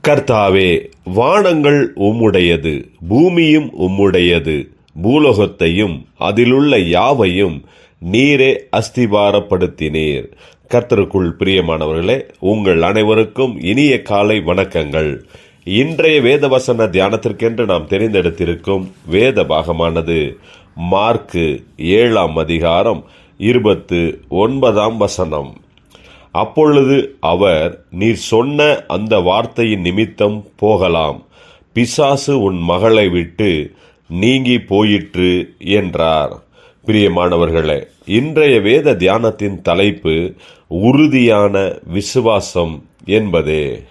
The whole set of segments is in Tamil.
கர்த்தாவே வானங்கள் உம்முடையது பூமியும் உம்முடையது பூலோகத்தையும் அதிலுள்ள யாவையும் நீரே அஸ்திபாரப்படுத்தினீர். கர்த்தருக்குள் பிரியமானவர்களே உங்கள் அனைவருக்கும் இனிய காலை வணக்கங்கள். இன்றைய வேதவசன தியானத்திற்கென்று நாம் தெரிந்தெடுத்திருக்கும் வேத பாகமானது மார்க்கு ஏழாம் அதிகாரம் இருபத்து ஒன்பதாம் வசனம். அப்பொழுது அவர் நீர் சொன்ன அந்த வார்த்தையின் நிமித்தம் போகலாம். பிசாசு உன் மகளை விட்டு நீங்கி போயிற்று என்றார். பிரியமானவர்களே இன்றைய வேத தியானத்தின் தலைப்பு உறுதியான விசுவாசம் என்பதே.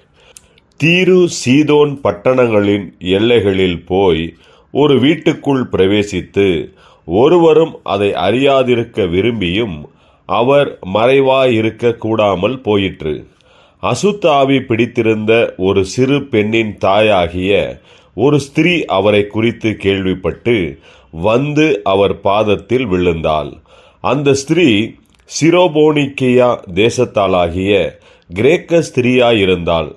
தீரு சீதோன் பட்டணங்களின் எல்லைகளில் போய் ஒரு வீட்டுக்குள் பிரவேசித்து ஒருவரும் அதை அறியாதிருக்க விரும்பியும் அவர் மறைவாயிருக்க கூடாமல் போயிற்று. அசுத்தாவி பிடித்திருந்த ஒரு சிறு பெண்ணின் தாயாகிய ஒரு ஸ்திரீ அவரை குறித்து கேள்விப்பட்டு வந்து அவர் பாதத்தில் விழுந்தாள். அந்த ஸ்திரீ சிரோபோனிக்கியா தேசத்தாளாகிய கிரேக்க ஸ்திரீயாயிருந்தாள்.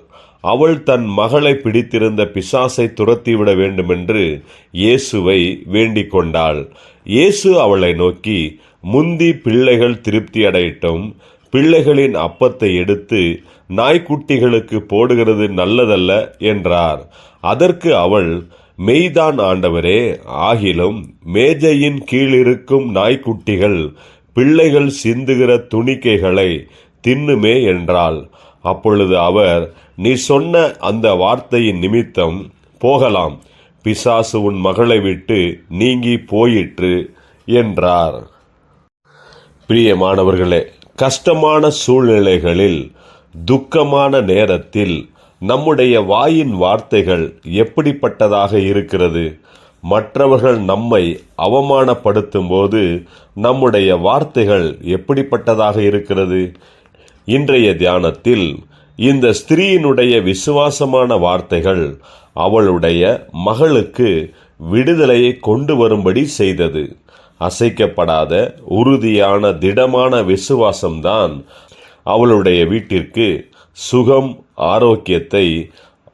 அவள் தன் மகளை பிடித்திருந்த பிசாசை துரத்திவிட வேண்டுமென்று இயேசுவை வேண்டிக் கொண்டாள் இயேசு அவளை நோக்கி முந்தி பிள்ளைகள் திருப்தி அடையட்டும். பிள்ளைகளின் அப்பத்தை எடுத்து நாய்க்குட்டிகளுக்கு போடுகிறது நல்லதல்ல என்றார். அதற்கு அவள் மெய்தான் ஆண்டவரே ஆகிலும் மேஜையின் கீழிருக்கும் நாய்க்குட்டிகள் பிள்ளைகள் சிந்துகிற துணிக்கைகளை தின்னுமே என்றாள். அப்பொழுது அவர் நீ சொன்ன அந்த வார்த்தையின் நிமித்தம் போகலாம். பிசாசு உன் மகளை விட்டு நீங்கி போயிற்று என்றார். பிரியமானவர்களே கஷ்டமான சூழ்நிலைகளில் துக்கமான நேரத்தில் நம்முடைய வாயின் வார்த்தைகள் எப்படிப்பட்டதாக இருக்கிறது? மற்றவர்கள் நம்மை அவமானப்படுத்தும் போது நம்முடைய வார்த்தைகள் எப்படிப்பட்டதாக இருக்கிறது? இன்றைய தியானத்தில் இந்த ஸ்திரீயினுடைய விசுவாசமான வார்த்தைகள் அவளுடைய மகளுக்கு விடுதலையை கொண்டு வரும்படி செய்தது. அசைக்கப்படாத உறுதியான திடமான விசுவாசம்தான் அவளுடைய வீட்டிற்கு சுகம் ஆரோக்கியத்தை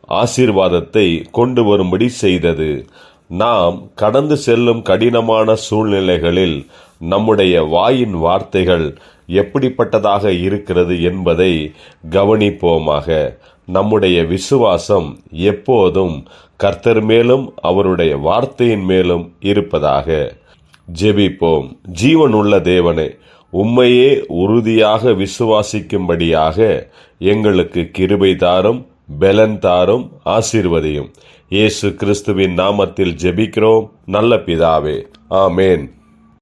ஆசீர்வாதத்தை கொண்டு வரும்படி செய்தது. நாம் கடந்து செல்லும் கடினமான சூழ்நிலைகளில் நம்முடைய வாயின் வார்த்தைகள் எப்படிப்பட்டதாக இருக்கிறது என்பதை கவனிப்போமாக. நம்முடைய விசுவாசம் எப்போதும் கர்த்தர் மேலும் அவருடைய வார்த்தையின் மேலும் இருப்பதாக. ஜெபிப்போம். ஜீவனுள்ள தேவனே உம்மையே உறுதியாக விசுவாசிக்கும்படியாக எங்களுக்கு கிருபை தாரும் பெலன் தாரும் ஆசீர்வதியும். இயேசு கிறிஸ்துவின் நாமத்தில் ஜெபிக்கிறோம். நல்ல பிதாவே. ஆமேன்.